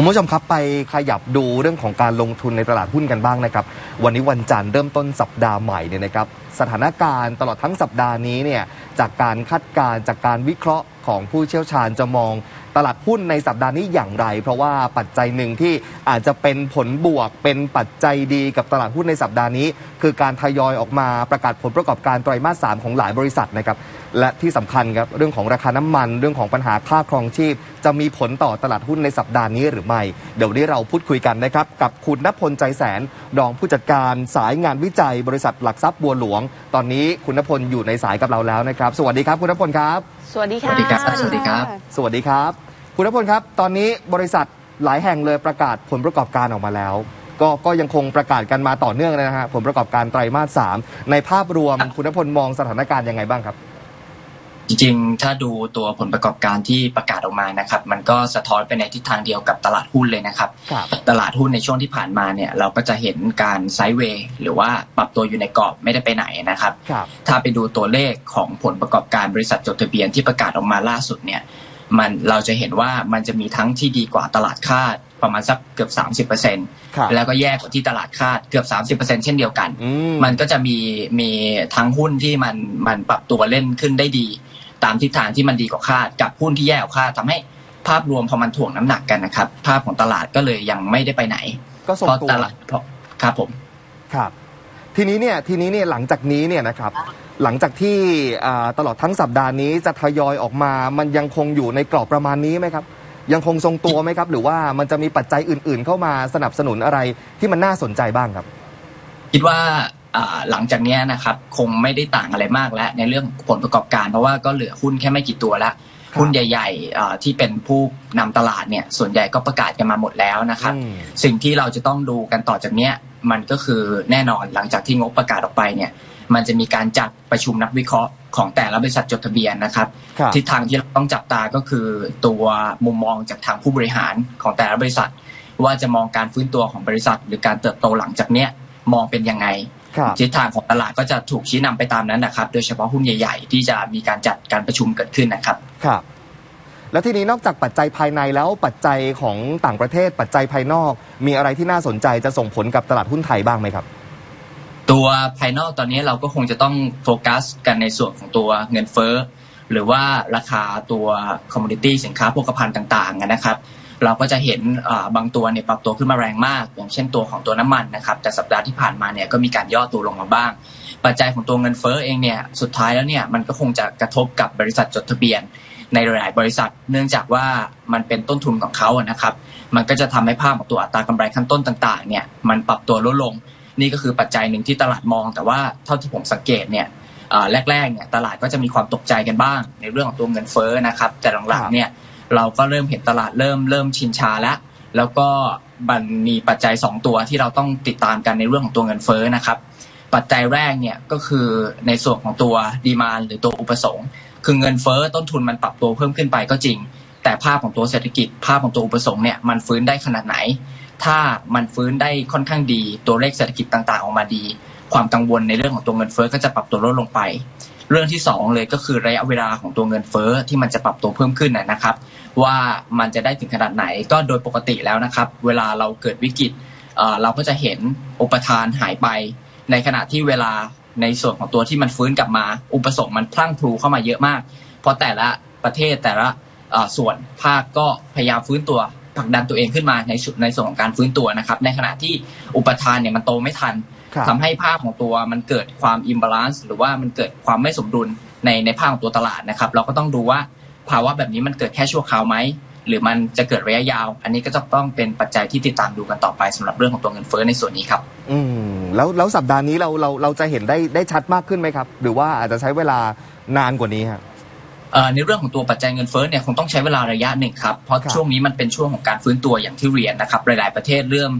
คุณผู้ชมครับไปขยับดูเรื่องของการลงทุนในตลาดหุ้นกันบ้างนะครับ วันนี้วันจันทร์เริ่มต้นสัปดาห์ใหม่เนี่ยนะครับสถานการณ์ตลอดทั้งสัปดาห์นี้เนี่ยจากการคาดการณ์จากการวิเคราะห์ของผู้เชี่ยวชาญจะมอง ตลาดหุ้นในสัปดาห์นี้อย่างไร เพราะว่าปัจจัยหนึ่งที่อาจจะเป็นผลบวกเป็นปัจจัยดีกับตลาดหุ้นในสัปดาห์นี้ คือการทยอยออกมาประกาศผลประกอบการไตรมาสสามของหลายบริษัทนะครับและที่สำคัญครับเรื่องของราคาน้ำมันเรื่องของปัญหาค่าครองชีพ จะมีผลต่อตลาดหุ้นในสัปดาห์นี้หรือไม่ เดี๋ยววันนี้เราพูดคุยกันนะครับกับคุณนพลใจแสนรองผู้จัดการสายงานวิจัย บริษัทหลักทรัพย์บัวหลวง ตอนนี้คุณนพลอยู่ในสายกับเราแล้วนะครับ สวัสดีครับคุณนพลครับ สวัสดีค่ะสวัสดีครับ สวัสดีครับสวัสดี ครับคุณนพลครับ ตอนนี้บริษัทหลายแห่งเลยประกาศผลประกอบการออกมาแล้ว ก็ก็ยังคงประกาศกันมาต่อเนื่องเลยนะฮะผลประกอบการไตรมาสสามในภาพรวมคุณนพลมองสถานการณ์ยังไงบ้างครับ จริงๆ ถ้าดูตัวผลประกอบการที่ประกาศออกมานะครับ มันก็สะท้อนไปในทิศทางเดียวกับตลาดหุ้นเลยนะครับ ครับ ตลาดหุ้นในช่วงที่ผ่านมาเนี่ยเราก็จะเห็นการไซด์เวย์หรือว่าปรับตัวอยู่ในกรอบไม่ได้ไปไหนนะครับ ครับ ถ้าไปดูตัวเลขของผลประกอบการบริษัทจดทะเบียนที่ประกาศออกมาล่าสุดเนี่ย มันเราจะเห็นว่ามันจะมีทั้งที่ดีกว่าตลาดคาดประมาณสักเกือบ 30%ครับแล้วก็แย่กว่าที่ตลาดคาดเกือบ 30%เช่นเดียวกันอืมมันก็จะมีมีทั้งหุ้นที่มันมันปรับตัวเล่นขึ้นได้ดี ตามทิศทางที่มันดีกว่าคาด กับหุ้นที่แย่กว่าคาดทำให้ภาพรวมพอมันถ่วงน้ำหนักกันนะครับ ภาพของตลาดก็เลยยังไม่ได้ไปไหน ก็ทรงเพราะตัวตลาดเพราะครับผมครับ ทีนี้เนี่ยทีนี้เนี่ยหลังจากนี้เนี่ยนะครับ หลังจากที่อ่าตลอดทั้งสัปดาห์นี้จะทยอยออกมา มันยังคงอยู่ในกรอบประมาณนี้ไหมครับ ยังคงทรงตัวไหมครับ หรือว่ามันจะมีปัจจัยอื่น ๆ เข้ามาสนับสนุนอะไรที่มันน่าสนใจบ้างครับ คิดว่าอ่าหลังจากเนี้ยนะครับคงไม่ได้ต่างอะไรมากแล้วในเรื่องผลประกอบการเพราะว่าก็เหลือหุ้นแค่ไม่กี่ตัวแล้วครับหุ้นใหญ่ๆอ่าที่เป็นผู้นำตลาดเนี่ยส่วนใหญ่ก็ประกาศกันมาหมดแล้วนะครับอืมสิ่งที่เราจะต้องดูกันต่อจากเนี้ยมันก็คือแน่นอนหลังจากที่งบประกาศออกไปเนี่ย มันจะมีการจัดประชุมนักวิเคราะห์ของแต่ละบริษัทจดทะเบียนนะครับครับทิศทางที่เราต้องจับตาก็คือตัวมุมมองจากทางผู้บริหารของแต่ละบริษัท ว่าจะมองการฟื้นตัวของบริษัท หรือการเติบโตหลังจากเนี้ยมองเป็นยังไงครับทิศทางของตลาดก็จะถูกชี้นำไปตามนั้นนะครับ โดยเฉพาะหุ้นใหญ่ ๆ ที่จะมีการจัดการประชุมเกิดขึ้นนะครับครับ แล้วทีนี้นอกจากปัจจัยภายในแล้วปัจจัยของต่างประเทศปัจจัยภายนอก มีอะไรที่น่าสนใจจะส่งผลกับตลาดหุ้นไทยบ้างไหมครับ ตัวภายนอกตอนนี้เราก็คงจะต้องโฟกัสกันในส่วนของตัวเงินเฟ้อหรือว่าราคาตัวคอมมูนิตี้สินค้าโภคภัณฑ์ต่างๆนะครับ เราก็จะเห็นบางตัวเนี่ยปรับตัวขึ้นมาแรงมาก อย่างเช่นตัวของตัวน้ำมันนะครับ แต่สัปดาห์ที่ผ่านมาเนี่ยก็มีการย่อตัวลงมาบ้าง ปัจจัยของตัวเงินเฟ้อเองเนี่ยสุดท้ายแล้วเนี่ยมันก็คงจะกระทบกับบริษัทจดทะเบียน ในหลาย ๆ บริษัท เนื่องจากว่ามันเป็นต้นทุนของเขานะครับ มันก็จะทำให้ภาพของตัวอัตรากำไรขั้นต้นต่าง ๆ เนี่ยมันปรับตัวลดลง นี่ก็คือปัจจัยหนึ่งที่ตลาดมอง แต่ว่าเท่าที่ผมสังเกตเนี่ยแรกๆเนี่ยตลาดก็จะมีความตกใจกันบ้าง ในเรื่องของตัวเงินเฟ้อนะครับ แต่หลังๆเนี่ยเราก็เริ่มเห็นตลาดเริ่มเริ่มชินชาแล้ว แล้วก็มันมีปัจจัย 2 ตัวที่เราต้องติดตามกันในเรื่องของตัวเงินเฟ้อนะครับปัจจัยแรกเนี่ยก็คือในส่วนของตัวดีมานหรือตัวอุปสงค์ คือเงินเฟ้อต้นทุนมันปรับตัวเพิ่มขึ้นไปก็จริง แต่ภาพของตัวเศรษฐกิจภาพของตัวอุปสงค์เนี่ยมันฟื้นได้ขนาดไหน ถ้ามันฟื้นได้ค่อนข้างดี ตัวเลขเศรษฐกิจต่างๆ ออกมาดี ความกังวลในเรื่องของตัวเงินเฟ้อก็จะปรับตัวลดลงไป เรื่องที่สองเลยก็คือระยะเวลาของตัวเงินเฟ้อที่มันจะปรับตัวเพิ่มขึ้นนะครับ ว่ามันจะได้ถึงขนาดไหนก็โดยปกติแล้วนะครับ เวลาเราเกิดวิกฤตเราก็จะเห็นอุปทานหายไป ในขณะที่เวลาในส่วนของตัวที่มันฟื้นกลับมา อุปสงค์มันพลั่งพลูเข้ามาเยอะมาก เพราะแต่ละประเทศแต่ละส่วนภาคก็พยายามฟื้นตัว ผลักดันตัวเองขึ้นมาในสุดในส่วนของการฟื้นตัวนะครับ ในขณะที่อุปทานเนี่ยมันโตไม่ทันครับทำให้ภาพของตัวมันเกิดความอิมบาลานซ์หรือว่ามันเกิดความไม่สมดุลในในภาพของตัวตลาดนะครับ เราก็ต้องดูว่าภาวะแบบนี้มันเกิดแค่ชั่วคราวไหมหรือมันจะเกิดระยะยาว อันนี้ก็จะต้องเป็นปัจจัยที่ติดตามดูกันต่อไปสำหรับเรื่องของตัวเงินเฟ้อในส่วนนี้ครับ อืมแล้วแล้วสัปดาห์นี้เราเราเราจะเห็นได้ได้ชัดมากขึ้นไหมครับ หรือว่าอาจจะใช้เวลานานกว่านี้ครับเอ่อ ในเรื่องของตัวปัจจัยเงินเฟ้อเนี่ยคงต้องใช้เวลาระยะหนึ่งครับ เพราะครับช่วงนี้มันเป็นช่วงของการฟื้นตัวอย่างที่เรียนนะครับ หลาย ๆ ประเทศเริ่ม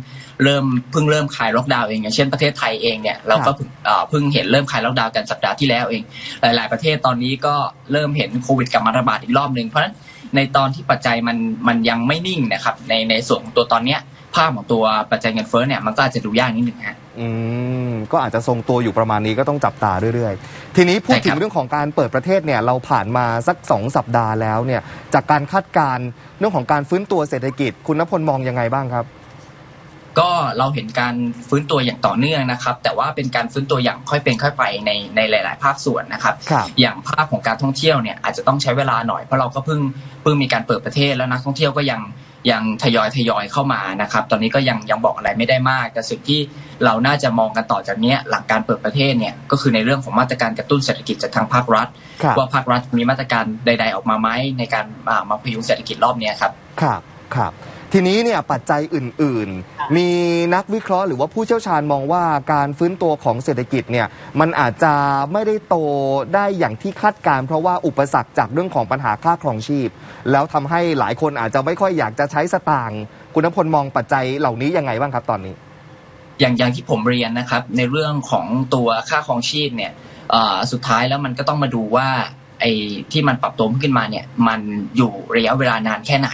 เริ่มเพิ่งเริ่มคลายล็อกดาวน์เองอย่างเช่นประเทศไทยเองเนี่ยเราก็เพิ่งเอ่อเพิ่งเห็นเริ่มคลายล็อกดาวน์กันสัปดาห์ที่แล้วเอง หลาย ๆ ประเทศตอนนี้ก็เริ่มเห็นโควิดกลับมาระบาดอีกรอบหนึ่งเพราะฉะนั้นในตอนที่ปัจจัยมันมันยังไม่นิ่งนะครับในในส่วนของตัวตอนเนี้ยภาพของตัวปัจจัยเงินเฟ้อเนี่ยมันก็อาจจะดูยากนิดหนึ่งฮะ ออืมก็อาจจะทรงตัวอยู่ประมาณนี้ก็ต้องจับตาเรื่อยๆ ทีนี้พูดใช่ครับถึงเรื่องของการเปิดประเทศเนี่ยเราผ่านมาสักสองสัปดาห์แล้วเนี่ยจากการคาดการณ์เรื่องของการฟื้นตัวเศรษฐกิจ คุณนพลมองยังไงบ้างครับ ก็เราเห็นการฟื้นตัวอย่างต่อเนื่องนะครับ แต่ว่าเป็นการฟื้นตัวอย่างค่อยเป็นค่อยไปในในหลาย ๆ ภาคส่วนนะครับครับอย่างภาคของการท่องเที่ยวเนี่ยอาจจะต้องใช้เวลาหน่อยเพราะเราก็เพิ่งเพิ่งมีการเปิดประเทศแล้วนักท่องเที่ยวก็ยัง ยังทยอยทยอยเข้ามานะครับ ตอนนี้ก็ยังยังบอกอะไรไม่ได้มาก แต่สิ่งที่เราน่าจะมองกันต่อจากเนี้ยหลังการเปิดประเทศเนี่ยก็คือในเรื่องของมาตรการกระตุ้นเศรษฐกิจจากทางภาครัฐครับว่าภาครัฐมีมาตรการใด ๆ ออกมาไหมในการอ่ามาพยุงเศรษฐกิจรอบเนี้ยครับ ครับครับ ทีนี้เนี่ยปัจจัยอื่น ๆ มีนักวิเคราะห์หรือว่าผู้เชี่ยวชาญมองว่าการฟื้นตัวของเศรษฐกิจเนี่ยมันอาจจะไม่ได้โตได้อย่างที่คาดการณ์เพราะว่าอุปสรรคจากเรื่องของปัญหาค่าครองชีพ แล้วทำให้หลายคนอาจจะไม่ค่อยอยากจะใช้สตางค์คุณนพลมองปัจจัยเหล่านี้ยังไงบ้างครับตอนนี้ อย่างอย่างที่ผมเรียนนะครับในเรื่องของตัวค่าครองชีพเนี่ยเอ่อสุดท้ายแล้วมันก็ต้องมาดูว่า ไอ้ที่มันปรับตัวขึ้นมาเนี่ย มันอยู่ระยะเวลานานแค่ไหน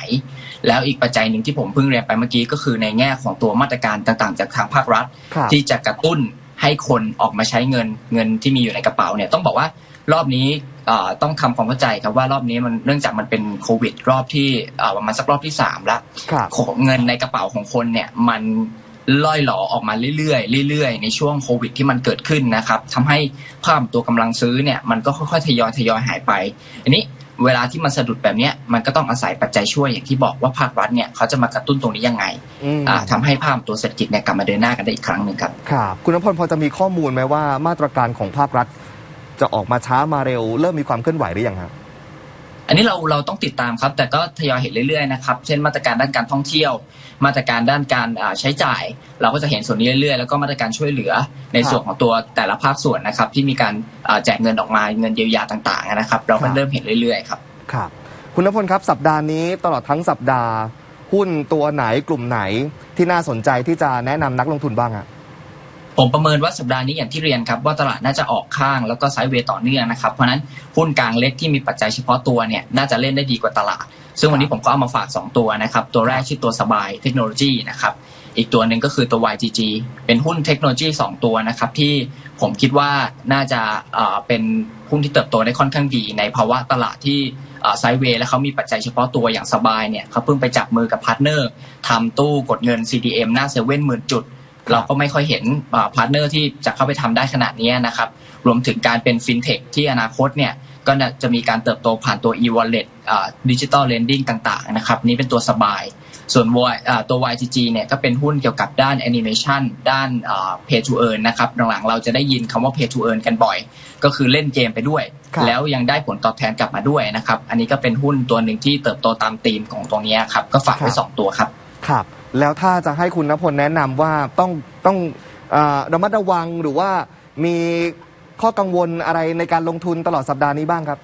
แล้วอีกปัจจัยหนึ่งที่ผมเพิ่งเรียนไปเมื่อกี้ก็คือในแง่ของตัวมาตรการต่างๆ จากทางภาครัฐครับที่จะกระตุ้นให้คนออกมาใช้เงินเงินที่มีอยู่ในกระเป๋าเนี่ยต้องบอกว่ารอบนี้เอ่อต้องทำความเข้าใจครับว่ารอบนี้มันเนื่องจากมันเป็นโควิด รอบที่เอ่อประมาณสักรอบที่สามแล้วครับของเงินในกระเป๋าของคนเนี่ยมัน ล่อยหลอออกมาเรื่อยๆเรื่อยๆ ในช่วงโควิดที่มันเกิดขึ้นนะครับทำให้ภาพตัวกำลังซื้อเนี่ยมันก็ค่อยๆทยอยทยอยหายไป อันนี้เวลาที่มันสะดุดแบบเนี้ยมันก็ต้องอาศัยปัจจัยช่วยอย่างที่บอกว่าภาครัฐเนี่ยเขาจะมากระตุ้นตรงนี้ยังไงอืมอ่าทำให้ภาพตัวเศรษฐกิจเนี่ยกลับมาเดินหน้ากันได้อีกครั้งหนึ่งครับครับคุณนพลพอจะมีข้อมูลไหมว่ามาตรการของภาครัฐ จะออกมาช้ามาเร็ว เริ่มมีความเคลื่อนไหวหรือยังครับ อันนี้เราเราต้องติดตามครับ แต่ก็ทยอยเห็นเรื่อยๆนะครับเช่นมาตรการด้านการท่องเที่ยว มาตรการด้านการใช้จ่าย เราก็จะเห็นส่วนนี้เรื่อยๆแล้วก็มาตรการช่วยเหลือในส่วนของตัวแต่ละภาคส่วนนะครับ ที่มีการแจกเงินออกมาเงินเยียวยาต่างๆนะครับ เราก็เริ่มเห็นเรื่อยๆครับครับคุณนพลครับสัปดาห์นี้ตลอดทั้งสัปดาห์ หุ้นตัวไหนกลุ่มไหนที่น่าสนใจที่จะแนะนำนักลงทุนบ้างอะ ผมประเมินว่าสัปดาห์นี้อย่างที่เรียนครับว่าตลาดน่าจะออกข้างแล้วก็ไซด์เวย์ต่อเนื่องนะครับเพราะนั้นหุ้นกลางเล็กที่มีปัจจัยเฉพาะตัวเนี่ยน่าจะเล่นได้ดีกว่าตลาด ซึ่งวันนี้ผมก็เอามาฝาก 2 ตัวนะครับตัวแรกชื่อตัวสบายเทคโนโลยีนะครับอีกตัวหนึ่งก็คือตัว YGG เป็นหุ้นเทคโนโลยี 2 ตัวนะครับที่ผมคิดว่าน่าจะเอ่อเป็นหุ้นที่เติบโตได้ค่อนข้างดีในภาวะตลาดที่ไซด์เวย์และเขามีปัจจัยเฉพาะตัวอย่างสบายเนี่ยเขาเพิ่งไปจับมือกับพาร์ทเนอร์ทำตู้กดเงิน CDM หน้าเซเว่นหมื่นจุด เราก็ไม่ค่อยเห็นพาร์ทเนอร์ที่จะเข้าไปทำได้ขนาดนี้นะครับ รวมถึงการเป็นฟินเทคที่อนาคตเนี่ยก็น่าจะมีการเติบโตผ่านตัว e-wallet ดิจิตอลเลนดิ้งต่างๆนะครับนี่เป็นตัวสบาย ส่วน Y อ่าตัว YGG เนี่ยก็เป็นหุ้นเกี่ยวกับด้านแอนิเมชันด้านอ่า pay to earn นะครับหลังๆเราจะได้ยินคำว่า pay to earn กันบ่อย ก็คือเล่นเกมไปด้วยครับแล้วยังได้ผลตอบแทนกลับมาด้วยนะครับ อันนี้ก็เป็นหุ้นตัวหนึ่งที่เติบโตตามธีมของตรงนี้ครับ ก็ฝากไว้สองตัวครับ ครับ แล้วถ้าจะให้คุณนพลแนะนำว่าต้องต้องเออระมัดระวังหรือว่ามีข้อกังวลอะไรในการลงทุนตลอดสัปดาห์นี้บ้างครับ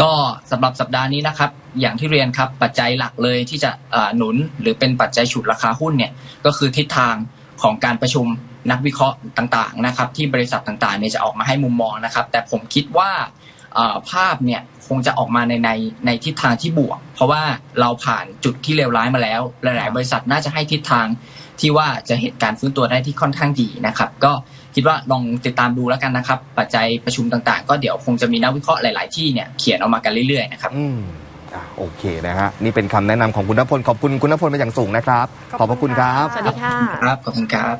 ก็สำหรับสัปดาห์นี้นะครับ อย่างที่เรียนครับปัจจัยหลักเลยที่จะเอ่อหนุนหรือเป็นปัจจัยฉุดราคาหุ้นเนี่ยก็คือทิศทางของการประชุมนักวิเคราะห์ต่างๆนะครับ ที่บริษัทต่างๆเนี่ยจะออกมาให้มุมมองนะครับ แต่ผมคิดว่า ภาพเนี่ยคงจะออกมาในในในทิศทางที่บวก เพราะว่าเราผ่านจุดที่เลวร้ายมาแล้ว หลาย ๆ บริษัทน่าจะให้ทิศทางที่ว่าจะเห็นการฟื้นตัวได้ที่ค่อนข้างดีนะครับ ก็คิดว่าลองติดตามดูแล้วกันนะครับ ปัจจัยประชุมต่างๆ ก็เดี๋ยวคงจะมีนักวิเคราะห์หลาย ๆ ที่เนี่ยเขียนออกมากันเรื่อย ๆ นะครับอืมอะโอเคนะฮะนี่เป็นคำแนะนำของคุณนพลขอบคุณคุณนพลเป็นอย่างสูงนะครับ ขอบพระคุณครับสวัสดีค่ะครับขอบคุณครับ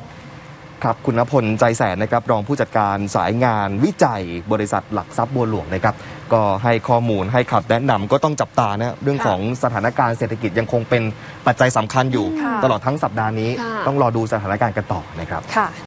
ครับคุณนพลใจแสนนะครับรองผู้จัดการสายงานวิจัยบริษัทหลักทรัพย์บัวหลวงนะครับ ก็ให้ข้อมูลให้คำแนะนำก็ต้องจับตานะเรื่องค่ะของสถานการณ์เศรษฐกิจยังคงเป็นปัจจัยสำคัญอยู่ค่ะตลอดทั้งสัปดาห์นี้ค่ะต้องรอดูสถานการณ์กันต่อนะครับค่ะ